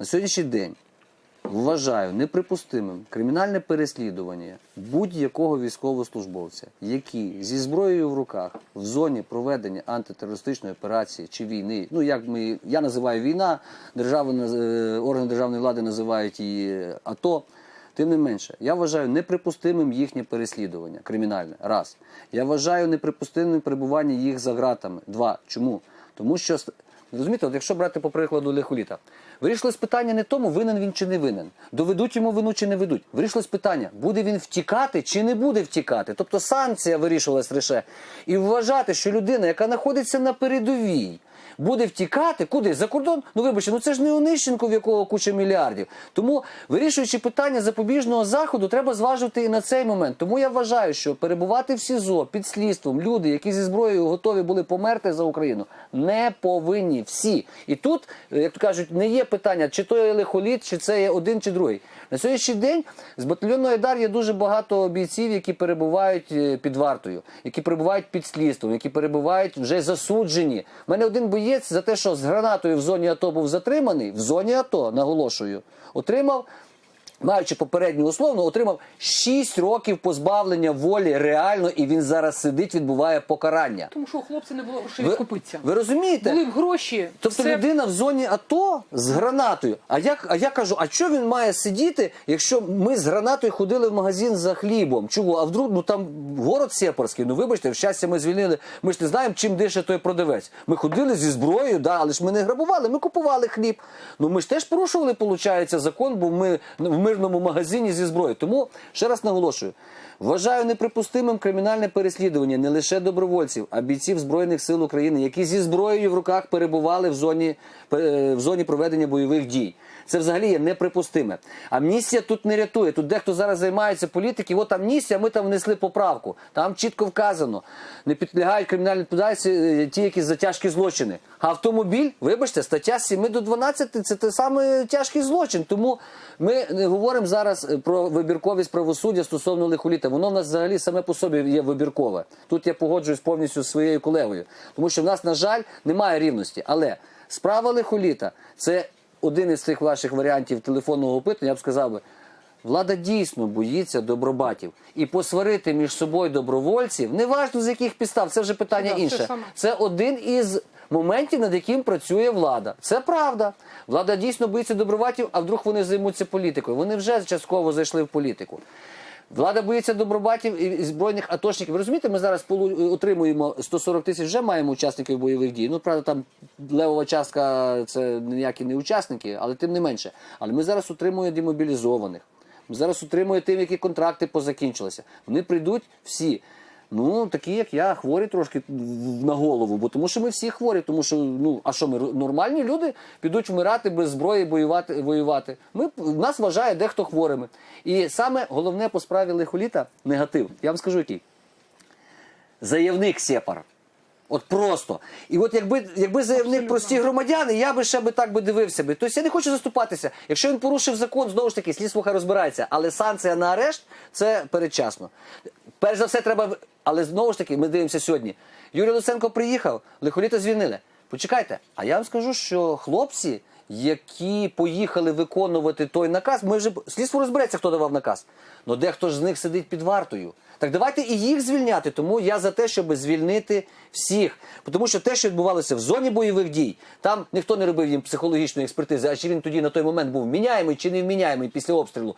на сьогоднішній день вважаю неприпустимим кримінальне переслідування будь-якого військовослужбовця, який зі зброєю в руках в зоні проведення антитерористичної операції чи війни, ну як ми я називаю війна, держави е, органи державної влади називають її АТО. Тим не менше, я вважаю неприпустимим їхнє переслідування кримінальне. Раз. Я вважаю неприпустимим перебування їх за ґратами. Два. Чому? Тому що розумієте, от якщо брати по прикладу лихоліта, вирішилось питання не тому, винен він чи не винен. Доведуть йому вину чи не ведуть. Вирішилось питання, буде він втікати чи не буде втікати. Тобто санкція вирішувалась лише. І вважати, що людина, яка знаходиться на передовій, буде втікати куди? За кордон? Ну вибачте, ну це ж не Онищенко, в якого куча мільярдів. Тому вирішуючи питання запобіжного заходу, треба зважувати і на цей момент. Тому я вважаю, що перебувати в СІЗО під слідством люди, які зі зброєю готові були померти за Україну, не повинні всі. І тут, як то кажуть, не є питання, чи то є лихоліт, чи це є один чи другий. На сьогоднішній день з батальйону Айдар є дуже багато бійців, які перебувають е, під вартою, які перебувають під слідством, які перебувають вже засуджені. У мене один боєць за те, що з гранатою в зоні АТО був затриманий, в зоні АТО, наголошую, отримав. Маючи попередню условну, отримав 6 років позбавлення волі реально, і він зараз сидить, відбуває покарання. Тому що у хлопця не було грошей відкупитися. ви розумієте? Були б гроші. Тобто все... людина в зоні АТО з гранатою. А я, а я кажу, а що він має сидіти, якщо ми з гранатою ходили в магазин за хлібом? Чого? А вдруг ну там город Сєпарський. Ну вибачте, в щастя, ми звільнили. Ми ж не знаємо, чим дише той продавець. Ми ходили зі зброєю, да, але ж ми не грабували, ми купували хліб. Ну ми ж теж порушували, виходить, закон, бо ми в мирному магазині зі зброєю. Тому ще раз наголошую. Вважаю неприпустимим кримінальне переслідування не лише добровольців, а бійців Збройних сил України, які зі зброєю в руках перебували в зоні, е, в зоні проведення бойових дій. Це взагалі є неприпустиме. Амністія тут не рятує. Тут дехто зараз займається політики. От амністія, ми там внесли поправку. Там чітко вказано, не підлягають кримінальній відповідальності е, ті, які за тяжкі злочини. Автомобіль, вибачте, стаття 7 до 12 це те саме тяжкий злочин. Тому ми не говоримо зараз е, про вибірковість правосуддя стосовно лихоліта. Воно в нас взагалі саме по собі є вибіркове. Тут я погоджуюсь повністю з своєю колегою, тому що в нас, на жаль, немає рівності. Але справа лихоліта це один із цих ваших варіантів телефонного опитування. Я б сказав би. Влада дійсно боїться добробатів і посварити між собою добровольців, неважно з яких підстав, це вже питання Да, інше. Це один із моментів, над яким працює влада. Це правда. Влада дійсно боїться доброватів, а вдруг вони займуться політикою. Вони вже частково зайшли в політику. Влада боїться добробатів і збройних атошників. Ви розумієте, ми зараз полу- отримуємо 140 тисяч, вже маємо учасників бойових дій. Ну, правда, там левова частка це ніякі не учасники, але тим не менше. Але ми зараз отримуємо демобілізованих. Ми зараз отримуємо тим, які контракти позакінчилися. Вони прийдуть всі. Ну, такі, як я, хворі трошки на голову, бо тому що ми всі хворі, тому що ну а що ми нормальні люди підуть вмирати без зброї, воювати воювати. Ми нас вважає дехто хворими. І саме головне по справі лихоліта негатив. Я вам скажу який. Заявник Сепар. От просто. І от якби, якби заявник прості громадяни, я би ще би так би дивився би. Тобто я не хочу заступатися. Якщо він порушив закон, знову ж таки, слідство хай розбирається. Але санкція на арешт це передчасно. Перш за все, треба. Але знову ж таки, ми дивимося сьогодні. Юрій Луценко приїхав, лихоліта звільнили. Почекайте, а я вам скажу, що хлопці, які поїхали виконувати той наказ, ми вже слідство розбереться, хто давав наказ. Ну дехто ж з них сидить під вартою. Так давайте і їх звільняти. Тому я за те, щоб звільнити всіх. Тому що те, що відбувалося в зоні бойових дій, там ніхто не робив їм психологічної експертизи, а чи він тоді на той момент був вміняємий чи не вміняємий після обстрілу.